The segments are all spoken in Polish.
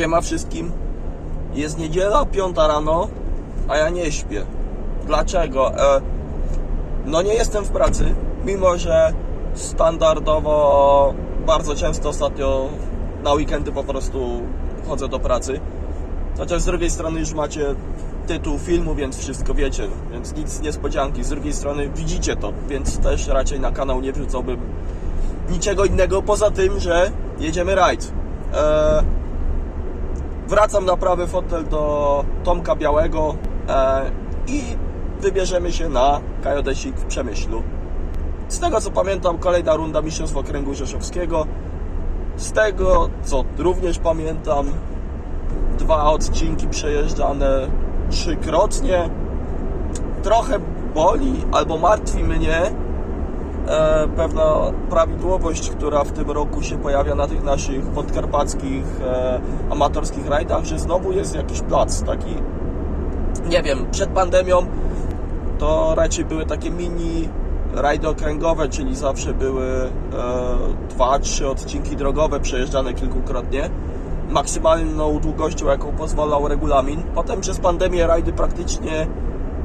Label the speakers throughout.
Speaker 1: Siema wszystkim. Jest niedziela, piąta rano, a ja nie śpię. Dlaczego? E, no nie jestem w pracy, mimo że standardowo bardzo często ostatnio na weekendy po prostu chodzę do pracy. Chociaż z drugiej strony już macie tytuł filmu, więc wszystko wiecie, więc nic niespodzianki. Z drugiej strony widzicie to, więc też raczej na kanał nie wrzucałbym niczego innego poza tym, że jedziemy rajd. E, wracam na prawy fotel do Tomka Białego e, i wybierzemy się na Kajodesik w Przemyślu. Z tego co pamiętam, kolejna runda Mistrzostw Okręgu Rzeszowskiego. Z tego co również pamiętam, dwa odcinki przejeżdżane trzykrotnie. Trochę boli albo martwi mnie pewna prawidłowość, która w tym roku się pojawia na tych naszych podkarpackich e, amatorskich rajdach, że znowu jest jakiś plac taki, nie wiem, przed pandemią to raczej były takie mini rajdy okręgowe, czyli zawsze były e, dwa, trzy odcinki drogowe przejeżdżane kilkukrotnie maksymalną długością, jaką pozwalał regulamin. Potem przez pandemię rajdy praktycznie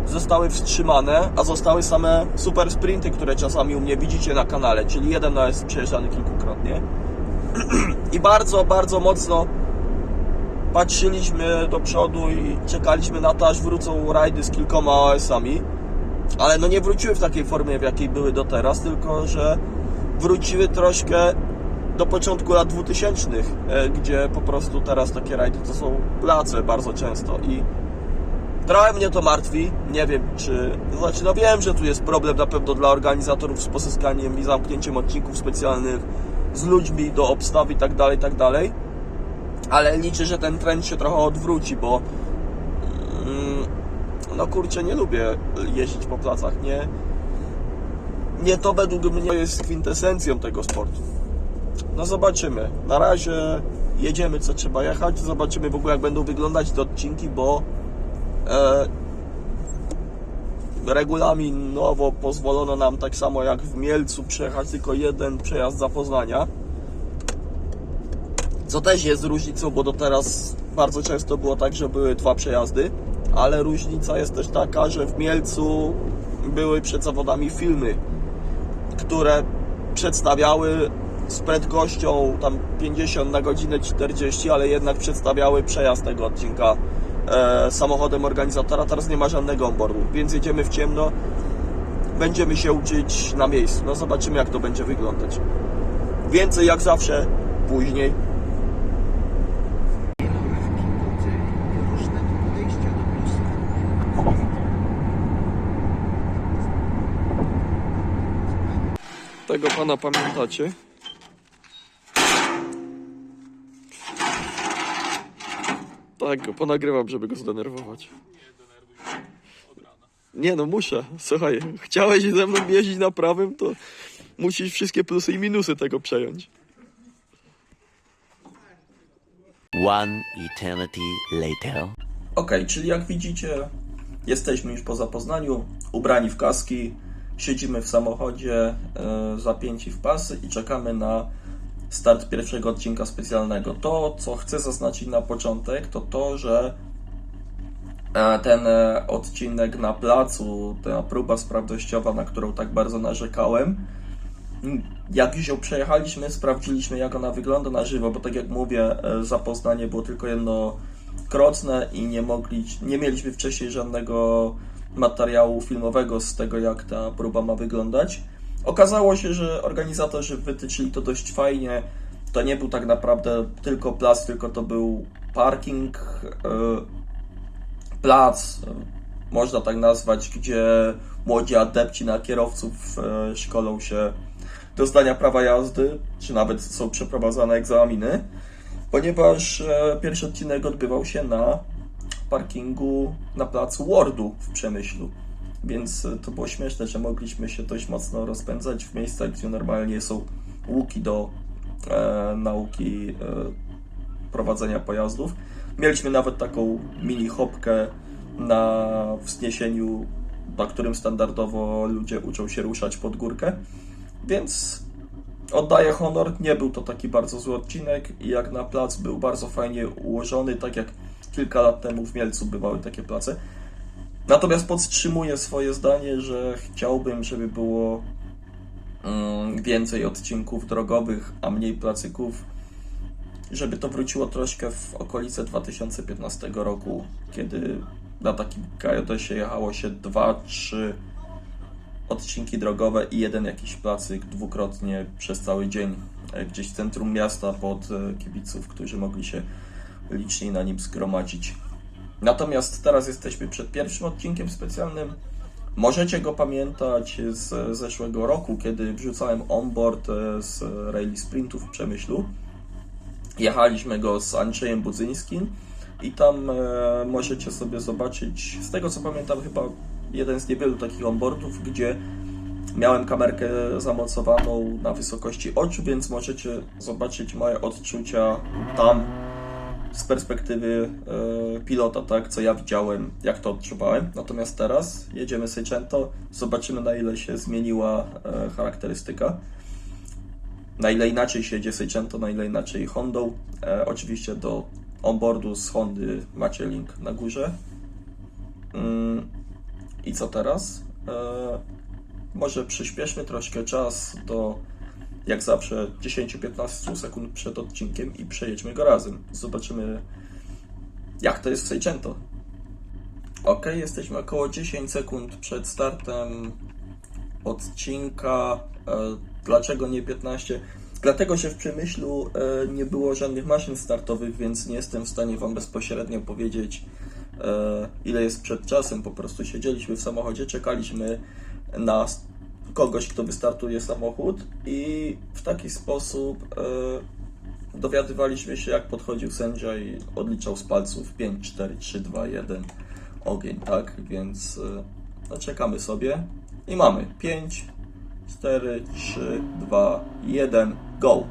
Speaker 1: zostały wstrzymane, a zostały same super sprinty, które czasami u mnie widzicie na kanale, czyli jeden no jest przejeżdżany kilkukrotnie. I bardzo, bardzo mocno patrzyliśmy do przodu i czekaliśmy na to, aż wrócą rajdy z kilkoma OS-ami. Ale no nie wróciły w takiej formie, w jakiej były do teraz, tylko że wróciły troszkę do początku lat 2000, e, gdzie po prostu teraz takie rajdy to są place bardzo często i trochę mnie to martwi. Nie wiem, czy. to Znaczy, no wiem, że tu jest problem na pewno dla organizatorów z posyskaniem i zamknięciem odcinków specjalnych z ludźmi do obstaw i tak dalej, tak dalej. Ale liczę, że ten trend się trochę odwróci, bo mm, no kurczę, nie lubię jeździć po placach. Nie, nie to według mnie jest kwintesencją tego sportu. No zobaczymy. Na razie jedziemy co trzeba jechać. Zobaczymy w ogóle jak będą wyglądać te odcinki, bo regulaminowo pozwolono nam tak samo jak w Mielcu przejechać tylko jeden przejazd zapoznania. Co też jest różnicą, bo do teraz bardzo często było tak, że były dwa przejazdy, ale różnica jest też taka, że w Mielcu były przed zawodami filmy, które przedstawiały z prędkością tam 50 na godzinę 40, ale jednak przedstawiały przejazd tego odcinka e, samochodem organizatora. Teraz nie ma żadnego onboardu, więc jedziemy w ciemno. Będziemy się uczyć na miejscu. No zobaczymy jak to będzie wyglądać. Więcej jak zawsze później. Tego pana pamiętacie? Tak, go ponagrywam, żeby go zdenerwować. Nie no, muszę. Słuchaj, chciałeś ze mną jeździć na prawym, to musisz wszystkie plusy i minusy tego przejąć.
Speaker 2: One eternity later.
Speaker 1: Ok, czyli jak widzicie, jesteśmy już po zapoznaniu, ubrani w kaski, siedzimy w samochodzie, e, zapięci w pasy i czekamy na start pierwszego odcinka specjalnego. To, co chcę zaznaczyć na początek, to to, że e, ten e, odcinek na placu, ta próba sprawnościowa, na którą tak bardzo narzekałem, jak już ją przejechaliśmy, sprawdziliśmy jak ona wygląda na żywo, bo tak jak mówię, e, zapoznanie było tylko jednokrotne i nie, mogli, nie mieliśmy wcześniej żadnego materiału filmowego z tego, jak ta próba ma wyglądać. Okazało się, że organizatorzy wytyczyli to dość fajnie. To nie był tak naprawdę tylko plac, tylko to był parking, e, plac, e, można tak nazwać, gdzie młodzi adepci na kierowców e, szkolą się do zdania prawa jazdy, czy nawet są przeprowadzane egzaminy, ponieważ pierwszy odcinek odbywał się na parkingu na placu Wordu w Przemyślu. Więc e, to było śmieszne, że mogliśmy się dość mocno rozpędzać w miejscach, gdzie normalnie są łuki do e, nauki e, prowadzenia pojazdów. Mieliśmy nawet taką mini hopkę na wzniesieniu, na którym standardowo ludzie uczą się ruszać pod górkę. Więc oddaję honor, nie był to taki bardzo zły odcinek i jak na plac był bardzo fajnie ułożony, tak jak kilka lat temu w Mielcu bywały takie place. Natomiast podtrzymuję swoje zdanie, że chciałbym, żeby było mm, więcej odcinków drogowych, a mniej placyków. Żeby to wróciło troszkę w okolice 2015 roku, kiedy na takim KJS-ie jechało się 2-3 odcinki drogowe i jeden jakiś placyk dwukrotnie przez cały dzień e, gdzieś w centrum miasta pod e, kibiców, którzy mogli się licznie na nim zgromadzić. Natomiast teraz jesteśmy przed pierwszym odcinkiem specjalnym. Możecie go pamiętać z zeszłego roku, kiedy wrzucałem onboard e, z Rally Sprintu w Przemyślu. Jechaliśmy go z Andrzejem Budzyńskim i tam e, możecie sobie zobaczyć, z tego co pamiętam, chyba jeden z niewielu takich onboardów, gdzie miałem kamerkę zamocowaną na wysokości oczu, więc możecie zobaczyć moje odczucia tam z perspektywy e, pilota, tak, co ja widziałem, jak to odczuwałem. Natomiast teraz jedziemy Seicento, zobaczymy na ile się zmieniła e, charakterystyka na ile inaczej się jedzie Seicento, na ile inaczej Hondą. E, oczywiście do onboardu z Hondy macie link na górze. Mm, I co teraz? Może przyspieszmy troszkę czas do, jak zawsze, 10-15 sekund przed odcinkiem i przejedźmy go razem. Zobaczymy, jak to jest w Seicento. Ok, jesteśmy około 10 sekund przed startem odcinka. E, Dlaczego nie 15? Dlatego, że w Przemyślu e, nie było żadnych maszyn startowych, więc nie jestem w stanie Wam bezpośrednio powiedzieć, e, ile jest przed czasem. Po prostu siedzieliśmy w samochodzie, czekaliśmy na kogoś, kto wystartuje samochód i w taki sposób e, dowiadywaliśmy się, jak podchodził sędzia i odliczał z palców 5, 4, 3, 2, 1 ogień, tak? Więc e, no, czekamy sobie i mamy 5, 4, 3, 2, 1, go!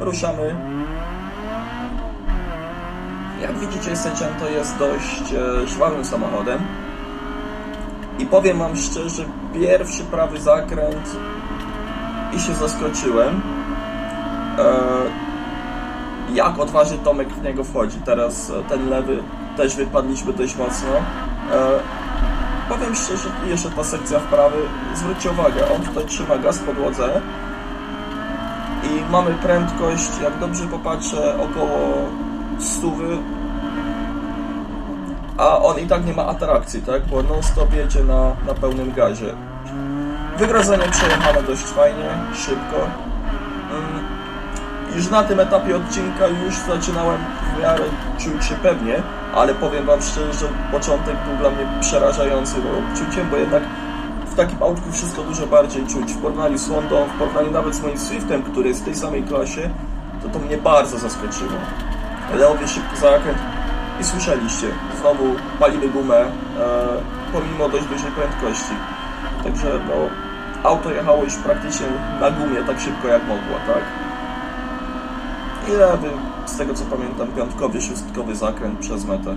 Speaker 1: Ruszamy. Jak widzicie, Seicento jest dość e, żwawym samochodem. I powiem Wam szczerze, pierwszy prawy zakręt i się zaskoczyłem. E, jak odważnie Tomek w niego wchodzi. Teraz e, ten lewy też wypadliśmy dość mocno. E, powiem szczerze, jeszcze ta sekcja wprawy, zwróćcie uwagę, on tutaj trzyma gaz w podłodze i mamy prędkość, jak dobrze popatrzę, około 100 a on i tak nie ma atrakcji, tak? Bo non stop jedzie na, na pełnym gazie. Wygrodzenie przejechane dość fajnie, szybko. Mm, Już na tym etapie odcinka już zaczynałem w miarę czuć się pewnie, ale powiem Wam szczerze, że początek był dla mnie przerażającym odczuciem, bo jednak w takim autku wszystko dużo bardziej czuć. W porównaniu z Hondą, w porównaniu nawet z moim Swiftem, który jest w tej samej klasie, to to mnie bardzo zaskoczyło. Leowie szybki zakręt i słyszeliście, znowu palimy gumę, e, pomimo dość dużej prędkości. Także no, auto jechało już praktycznie na gumie tak szybko jak mogło, tak? I lewy, z tego co pamiętam, piątkowy, szóstkowy zakręt przez metę.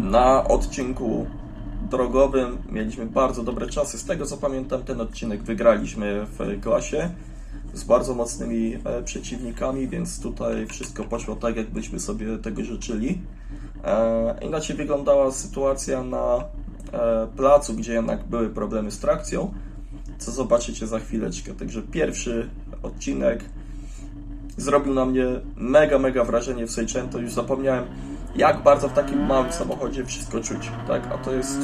Speaker 1: Na odcinku drogowym mieliśmy bardzo dobre czasy. Z tego co pamiętam, ten odcinek wygraliśmy w klasie z bardzo mocnymi e, przeciwnikami, więc tutaj wszystko poszło tak, jakbyśmy sobie tego życzyli. E, inaczej wyglądała sytuacja na e, placu, gdzie jednak były problemy z trakcją, co zobaczycie za chwileczkę. Także pierwszy odcinek zrobił na mnie mega, mega wrażenie w Seicento. Już zapomniałem, jak bardzo w takim małym samochodzie wszystko czuć, tak? A to jest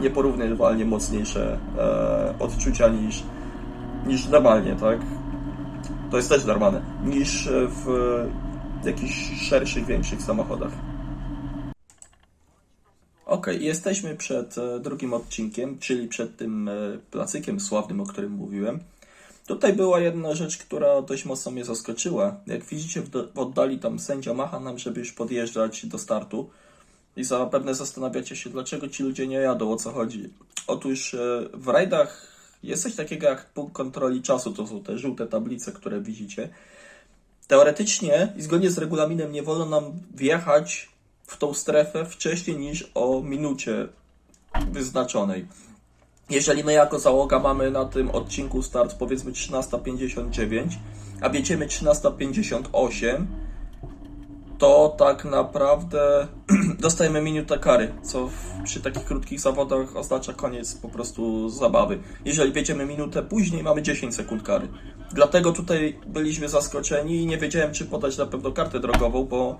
Speaker 1: nieporównywalnie mocniejsze e, odczucia niż, niż normalnie, tak? To jest też normalne, niż w jakichś szerszych, większych samochodach. Ok, jesteśmy przed e, drugim odcinkiem, czyli przed tym e, placykiem sławnym, o którym mówiłem. Tutaj była jedna rzecz, która dość mocno mnie zaskoczyła. Jak widzicie, w oddali tam sędzia macha nam, żeby już podjeżdżać do startu. I zapewne zastanawiacie się, dlaczego ci ludzie nie jadą, o co chodzi. Otóż e, w rajdach jest coś takiego jak punkt kontroli czasu. To są te żółte tablice, które widzicie. Teoretycznie i zgodnie z regulaminem nie wolno nam wjechać w tą strefę wcześniej niż o minucie wyznaczonej. Jeżeli my jako załoga mamy na tym odcinku start powiedzmy 13.59, a bieciemy 13.58, to tak naprawdę dostajemy minutę kary, co w, przy takich krótkich zawodach oznacza koniec po prostu zabawy. Jeżeli wiedziemy minutę później, mamy 10 sekund kary. Dlatego tutaj byliśmy zaskoczeni i nie wiedziałem, czy podać na pewno kartę drogową, bo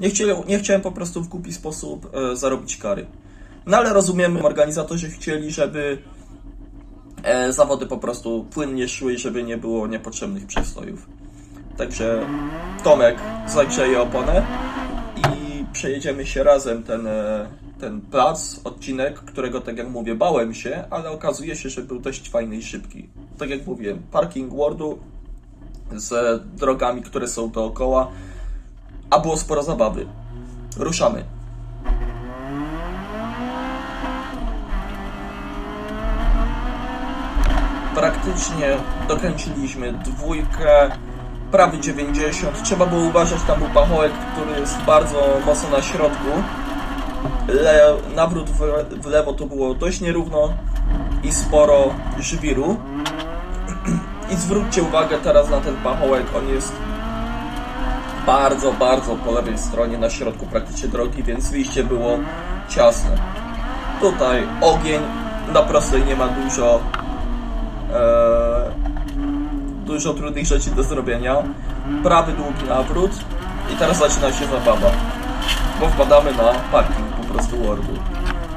Speaker 1: nie chciałem, nie chciałem po prostu w głupi sposób e, zarobić kary. No ale rozumiemy, organizatorzy chcieli, żeby e, zawody po prostu płynnie szły, żeby nie było niepotrzebnych przestojów. Także Tomek zagrzeje oponę i przejedziemy się razem ten, e, ten plac, odcinek, którego tak jak mówię bałem się, ale okazuje się, że był dość fajny i szybki. Tak jak mówiłem, parking Wordu z drogami, które są dookoła, a było sporo zabawy. Ruszamy. praktycznie dokręciliśmy dwójkę, prawie 90. Trzeba było uważać, tam był pachołek, który jest bardzo mocno na środku. Le, nawrót w, w lewo to było dość nierówno i sporo żwiru. I zwróćcie uwagę teraz na ten pachołek, on jest bardzo, bardzo po lewej stronie, na środku praktycznie drogi, więc wyjście było ciasne. Tutaj ogień, na prostej nie ma dużo e, dużo trudnych rzeczy do zrobienia. Prawy długi nawrót i teraz zaczyna się zabawa, bo wpadamy na parking po prostu Wordu.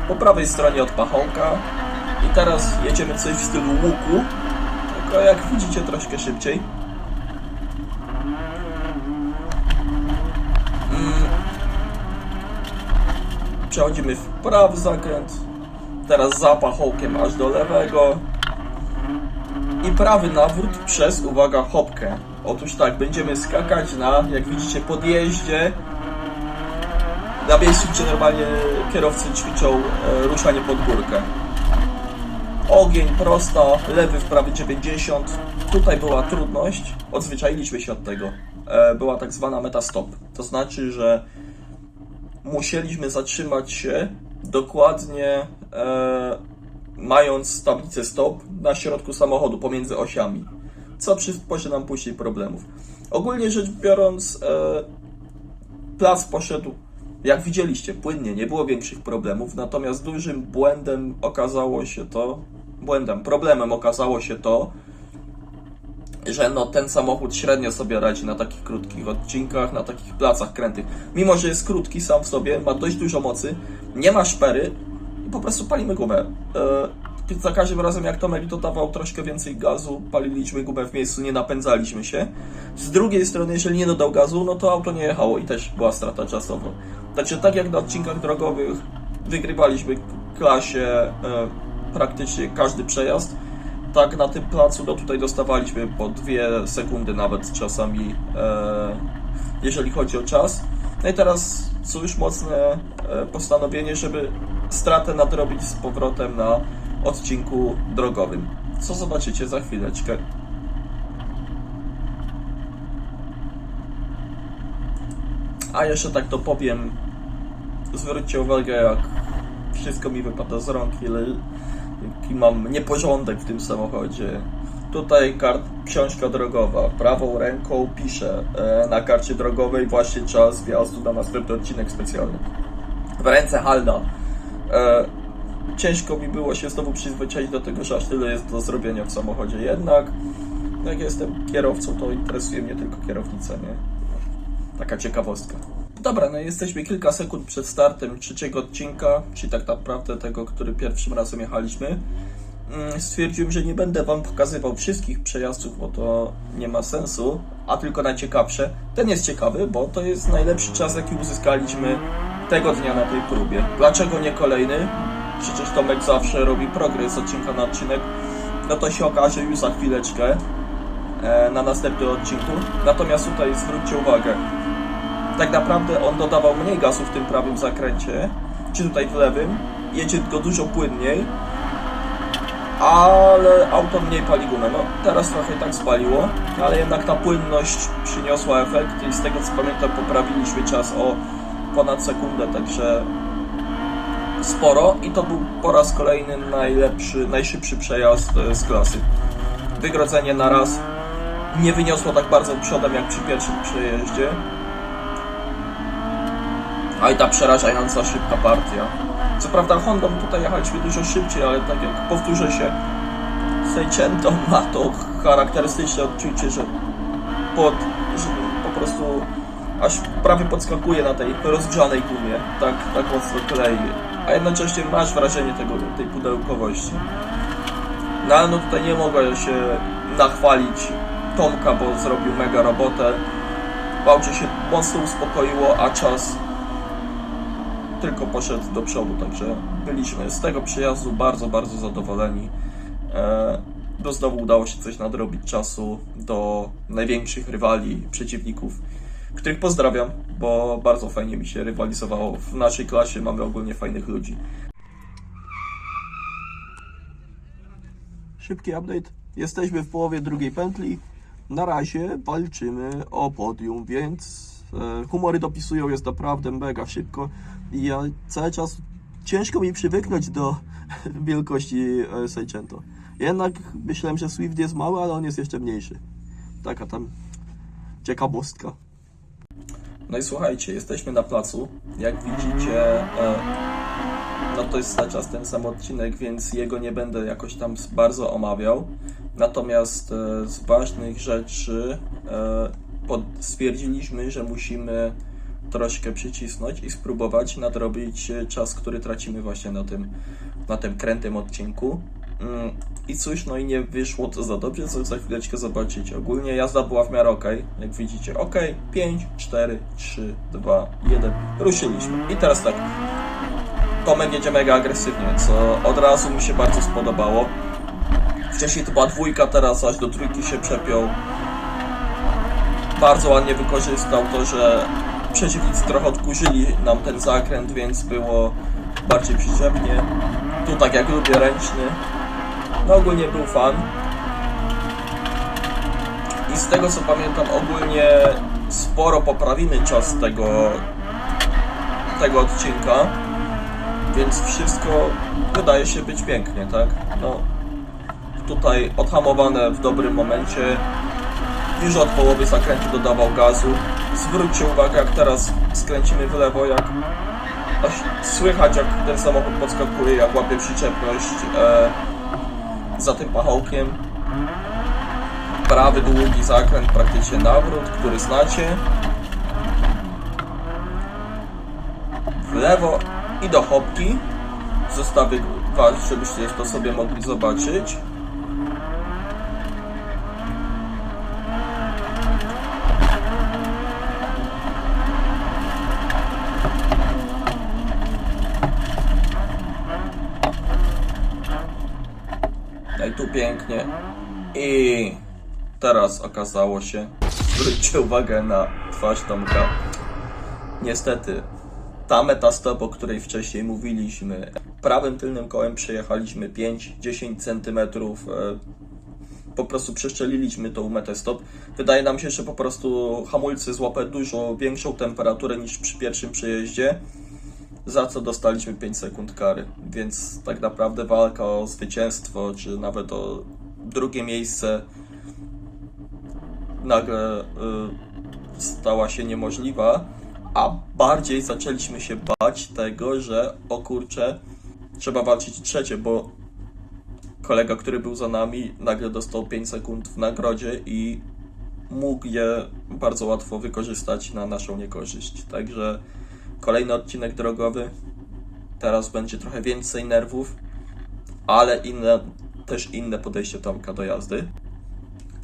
Speaker 1: Po prawej stronie od pachołka i teraz jedziemy coś w stylu łuku, tylko jak widzicie troszkę szybciej. Mm. Przechodzimy w prawy zakręt, teraz za pachołkiem aż do lewego, i prawy nawrót przez, uwaga, hopkę. Otóż tak, będziemy skakać na, jak widzicie, podjeździe. Na miejscu, gdzie normalnie kierowcy ćwiczą e, ruszanie pod górkę. Ogień prosta, lewy w prawy 90. Tutaj była trudność, odzwyczailiśmy się od tego. E, była tak zwana meta stop. To znaczy, że musieliśmy zatrzymać się dokładnie e, mając tablicę stop na środku samochodu pomiędzy osiami, co przysporzy nam później problemów. Ogólnie rzecz biorąc, e, plac poszedł, jak widzieliście, płynnie, nie było większych problemów, natomiast dużym błędem okazało się to, błędem, problemem okazało się to, że no, ten samochód średnio sobie radzi na takich krótkich odcinkach, na takich placach krętych. Mimo, że jest krótki sam w sobie, ma dość dużo mocy, nie ma szpery i po prostu palimy gumę. E, za każdym razem, jak Tomek dodawał troszkę więcej gazu, paliliśmy gumę w miejscu, nie napędzaliśmy się. Z drugiej strony, jeżeli nie dodał gazu, no to auto nie jechało i też była strata czasowa. Także tak jak na odcinkach drogowych wygrywaliśmy klasie e, praktycznie każdy przejazd, tak na tym placu no tutaj dostawaliśmy po dwie sekundy nawet czasami, e, jeżeli chodzi o czas. No i teraz są już mocne e, postanowienie, żeby stratę nadrobić z powrotem na odcinku drogowym. Co zobaczycie za chwileczkę. A jeszcze tak to powiem, zwróćcie uwagę jak wszystko mi wypada z rąk, ile jaki mam nieporządek w tym samochodzie. Tutaj kart, książka drogowa. Prawą ręką piszę e, na karcie drogowej właśnie czas wjazdu na następny odcinek specjalny. W ręce halda. E, ciężko mi było się znowu przyzwyczaić do tego, że aż tyle jest do zrobienia w samochodzie. Jednak, jak jestem kierowcą, to interesuje mnie tylko kierownica, nie? Taka ciekawostka. Dobra, no jesteśmy kilka sekund przed startem trzeciego odcinka, czyli tak naprawdę tego, który pierwszym razem jechaliśmy. Mm, Stwierdziłem, że nie będę Wam pokazywał wszystkich przejazdów, bo to nie ma sensu, a tylko najciekawsze. Ten jest ciekawy, bo to jest najlepszy czas, jaki uzyskaliśmy tego dnia na tej próbie. Dlaczego nie kolejny? Przecież Tomek zawsze robi progres odcinka na odcinek. No to się okaże już za chwileczkę e, na następnym odcinku. Natomiast tutaj zwróćcie uwagę, tak naprawdę on dodawał mniej gazu w tym prawym zakręcie, czy tutaj w lewym, jedzie go dużo płynniej, ale auto mniej pali gumę. No teraz trochę tak spaliło, ale jednak ta płynność przyniosła efekt i z tego co pamiętam poprawiliśmy czas o ponad sekundę, także sporo i to był po raz kolejny najlepszy, najszybszy przejazd e, z klasy. Wygrodzenie na raz nie wyniosło tak bardzo przodem jak przy pierwszym przejeździe. A i ta przerażająca szybka partia. Co prawda Hondą tutaj jechaliśmy dużo szybciej, ale tak jak powtórzę się, Seicento ma to charakterystyczne odczucie, że pod, że po prostu aż prawie podskakuje na tej rozgrzanej gumie, tak, tak mocno klei, a jednocześnie masz wrażenie tego, tej pudełkowości. No ale no tutaj nie mogę się nachwalić Tomka, bo zrobił mega robotę. Bałcie się mocno uspokoiło, a czas tylko poszedł do przodu, także byliśmy z tego przyjazdu bardzo, bardzo zadowoleni. E, bo znowu udało się coś nadrobić czasu do największych rywali, przeciwników, których pozdrawiam, bo bardzo fajnie mi się rywalizowało. W naszej klasie mamy ogólnie fajnych ludzi. Szybki update. Jesteśmy w połowie drugiej pętli. Na razie walczymy o podium, więc e, humory dopisują, jest naprawdę mega szybko. I ja cały czas ciężko mi przywyknąć do wielkości e, Seicento. Jednak myślałem, że Swift jest mały, ale on jest jeszcze mniejszy. Taka tam ciekawostka. No i słuchajcie, jesteśmy na placu. Jak widzicie, e, no to jest cały czas ten sam odcinek, więc jego nie będę jakoś tam bardzo omawiał. Natomiast e, z ważnych rzeczy e, pod, stwierdziliśmy, że musimy troszkę przycisnąć i spróbować nadrobić e, czas, który tracimy właśnie na tym, na tym krętym odcinku. Mm, I cóż, no i nie wyszło to za dobrze, co za chwileczkę zobaczycie. Ogólnie jazda była w miarę ok, jak widzicie. Ok, 5, 4, 3, 2, 1. Ruszyliśmy. I teraz tak. Tomek jedzie mega agresywnie, co od razu mi się bardzo spodobało. Wcześniej to była dwójka, teraz aż do trójki się przepiął. Bardzo ładnie wykorzystał to, że przeciwnicy trochę odkurzyli nam ten zakręt, więc było bardziej przyczepnie. Tu tak jak lubię ręczny. No ogólnie był fan. I z tego co pamiętam ogólnie sporo poprawimy czas tego tego odcinka. Więc wszystko wydaje się być pięknie, tak? No tutaj odhamowane w dobrym momencie. Już od połowy zakrętu dodawał gazu. Zwróćcie uwagę, jak teraz skręcimy w lewo, jak słychać, jak ten samochód podskakuje, jak łapie przyczepność e, za tym pachołkiem. Prawy długi zakręt, praktycznie nawrót, który znacie. W lewo i do hopki. Zostawię was, żebyście to sobie mogli zobaczyć. No i tu pięknie. I teraz okazało się, zwróćcie uwagę na twarz Tomka. Niestety, ta meta stop, o której wcześniej mówiliśmy, prawym tylnym kołem przejechaliśmy 5-10 cm. Po prostu przeszczeliliśmy tą metę stop. Wydaje nam się, że po prostu hamulcy złapę dużo większą temperaturę niż przy pierwszym przejeździe za co dostaliśmy 5 sekund kary. Więc tak naprawdę walka o zwycięstwo, czy nawet o drugie miejsce nagle y, stała się niemożliwa, a bardziej zaczęliśmy się bać tego, że o kurczę, trzeba walczyć trzecie, bo kolega, który był za nami, nagle dostał 5 sekund w nagrodzie i mógł je bardzo łatwo wykorzystać na naszą niekorzyść. Także kolejny odcinek drogowy. Teraz będzie trochę więcej nerwów, ale inne, też inne podejście Tomka do jazdy.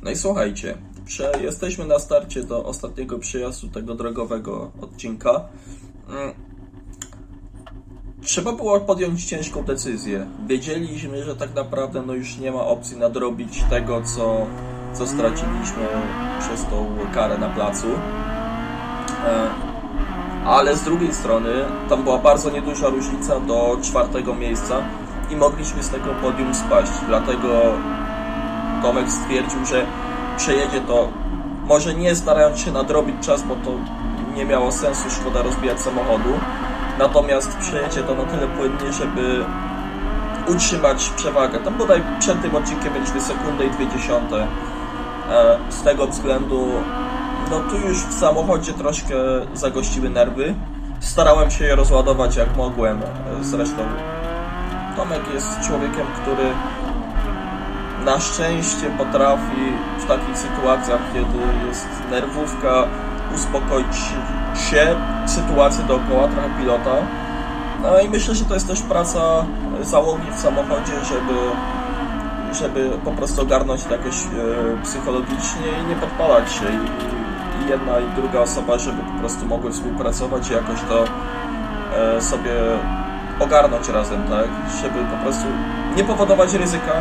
Speaker 1: No i słuchajcie, prze, jesteśmy na starcie do ostatniego przyjazdu tego drogowego odcinka. Mm. Trzeba było podjąć ciężką decyzję. Wiedzieliśmy, że tak naprawdę no już nie ma opcji nadrobić tego, co, co straciliśmy przez tą karę na placu. E, ale z drugiej strony tam była bardzo nieduża różnica do czwartego miejsca i mogliśmy z tego podium spaść. Dlatego Tomek stwierdził, że przejedzie to może nie starając się nadrobić czas, bo to nie miało sensu, szkoda rozbijać samochodu, natomiast przejedzie to na tyle płynnie, żeby utrzymać przewagę. Tam bodaj przed tym odcinkiem mieliśmy sekundę i dwie dziesiąte. E, Z tego względu, no tu już w samochodzie troszkę zagościły nerwy. Starałem się je rozładować jak mogłem. E, Zresztą Tomek jest człowiekiem, który na szczęście potrafi w takich sytuacjach, kiedy jest nerwówka, uspokoić się, sytuację dookoła, trochę pilota. No i myślę, że to jest też praca załogi w samochodzie, żeby, żeby po prostu ogarnąć to jakoś e, psychologicznie i nie podpalać się. I, I jedna i druga osoba, żeby po prostu mogły współpracować i jakoś to e, sobie ogarnąć razem, tak? Żeby po prostu nie powodować ryzyka,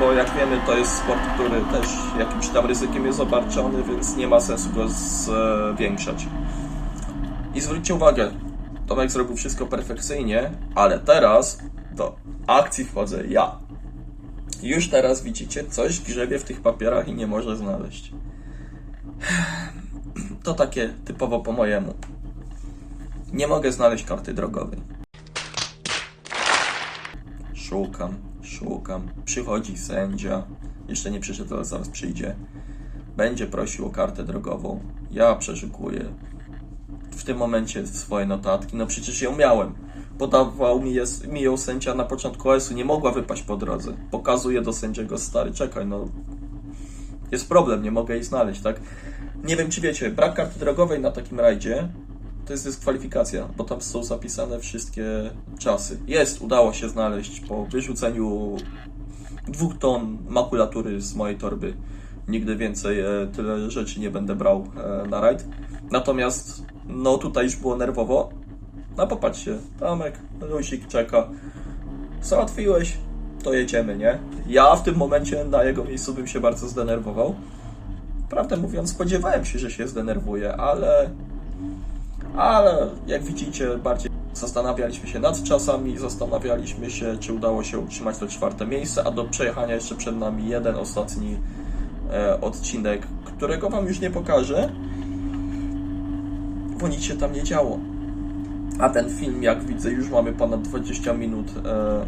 Speaker 1: bo jak wiemy, to jest sport, który też jakimś tam ryzykiem jest obarczony, więc nie ma sensu go zwiększać. I zwróćcie uwagę, Tomek zrobił wszystko perfekcyjnie, ale teraz do akcji wchodzę ja. Już teraz widzicie, coś grzebie w tych papierach i nie może znaleźć. To takie typowo po mojemu. Nie mogę znaleźć karty drogowej. Szukam, szukam. Przychodzi sędzia. Jeszcze nie przyszedł, ale zaraz przyjdzie. Będzie prosił o kartę drogową. Ja przeszukuję w tym momencie swoje notatki. No przecież ją miałem. Podawał mi, jest, mi ją sędzia na początku OS-u. Nie mogła wypaść po drodze. Pokazuje do sędziego stary. Czekaj, no. Jest problem, nie mogę jej znaleźć, tak? Nie wiem, czy wiecie, brak karty drogowej na takim rajdzie to jest dyskwalifikacja, bo tam są zapisane wszystkie czasy. Jest, udało się znaleźć po wyrzuceniu dwóch ton makulatury z mojej torby. Nigdy więcej e, tyle rzeczy nie będę brał e, na rajd. Natomiast, no tutaj już było nerwowo. No popatrzcie, Tomek, Lusik czeka. Załatwiłeś, to jedziemy, nie? Ja w tym momencie na jego miejscu bym się bardzo zdenerwował. Prawdę mówiąc, spodziewałem się, że się zdenerwuje, ale ale jak widzicie, bardziej zastanawialiśmy się nad czasami, zastanawialiśmy się, czy udało się utrzymać to czwarte miejsce, a do przejechania jeszcze przed nami jeden ostatni e, odcinek, którego Wam już nie pokażę, bo nic się tam nie działo. A ten film, jak widzę, już mamy ponad 20 minut e,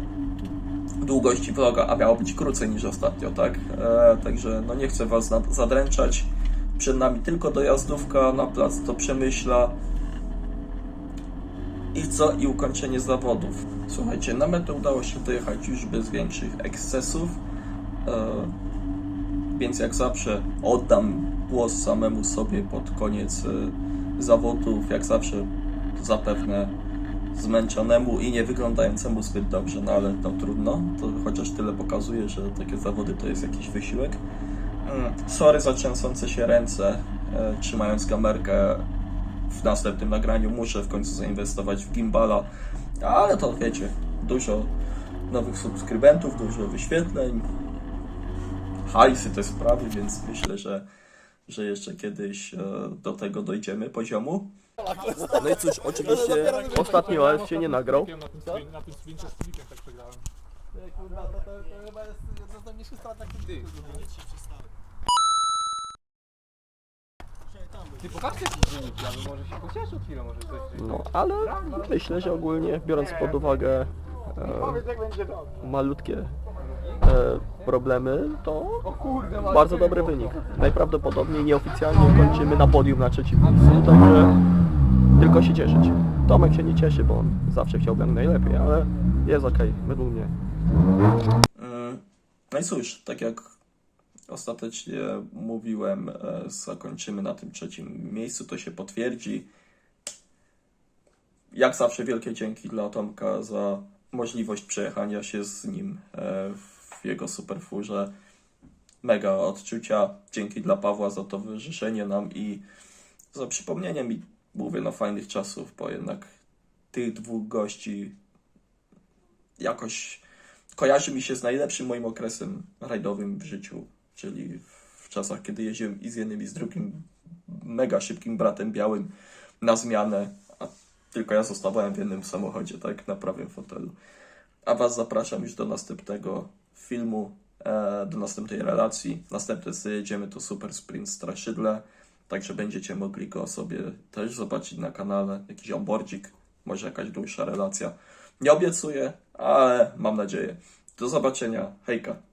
Speaker 1: długości vloga, a miało być krócej niż ostatnio, tak? E, także no nie chcę Was zadręczać. Przed nami tylko dojazdówka na plac do Przemyśla. I co? I ukończenie zawodów. Słuchajcie, na metę udało się dojechać już bez większych ekscesów. E, więc jak zawsze oddam głos samemu sobie pod koniec e, zawodów. Jak zawsze zapewne zmęczonemu i nie wyglądającemu zbyt dobrze, no ale to trudno. To chociaż tyle pokazuje, że takie zawody to jest jakiś wysiłek. Mm, Sorry za trzęsące się ręce, e, trzymając kamerkę w następnym nagraniu muszę w końcu zainwestować w gimbala, ale to wiecie, dużo nowych subskrybentów, dużo wyświetleń, hajsy te sprawy, więc myślę, że, że jeszcze kiedyś e, do tego dojdziemy poziomu. No i cóż, oczywiście ostatni OS się nie nagrał.
Speaker 3: Na tym, screencie z Filipem tak przegrałem.
Speaker 4: Kurwa, to, to, to chyba jest jedna z najmniejszych strat, jak ty.
Speaker 3: Ty pokażcie jakiś wynik, ja bym może się pocieszył chwilę, może coś...
Speaker 1: No, ale myślę, że ogólnie biorąc pod uwagę
Speaker 4: Powiedz jak będzie dobrze.
Speaker 1: malutkie e, problemy, to
Speaker 3: O kurde, masz
Speaker 1: bardzo dobry wynik. Najprawdopodobniej nieoficjalnie kończymy na podium na trzecim miejscu, także tylko się cieszyć. Tomek się nie cieszy, bo on zawsze chciałby jak najlepiej, ale jest okej, według mnie. No i cóż, tak jak ostatecznie mówiłem, e, zakończymy na tym trzecim miejscu, to się potwierdzi. Jak zawsze wielkie dzięki dla Tomka za możliwość przejechania się z nim e, w jego superfurze. Mega odczucia. Dzięki dla Pawła za to wyrzeszenie nam i za przypomnienie mi, mówię, no fajnych czasów, bo jednak tych dwóch gości jakoś kojarzy mi się z najlepszym moim okresem rajdowym w życiu, czyli w czasach, kiedy jeździłem i z jednym i z drugim mega szybkim bratem białym na zmianę, a tylko ja zostawałem w jednym samochodzie, tak, na prawym fotelu. A Was zapraszam już do następnego filmu, e, do następnej relacji. Następny co jedziemy to Super Sprint Straszydle, także będziecie mogli go sobie też zobaczyć na kanale, jakiś onboardzik, może jakaś dłuższa relacja. Nie obiecuję, ale mam nadzieję. Do zobaczenia. Hejka.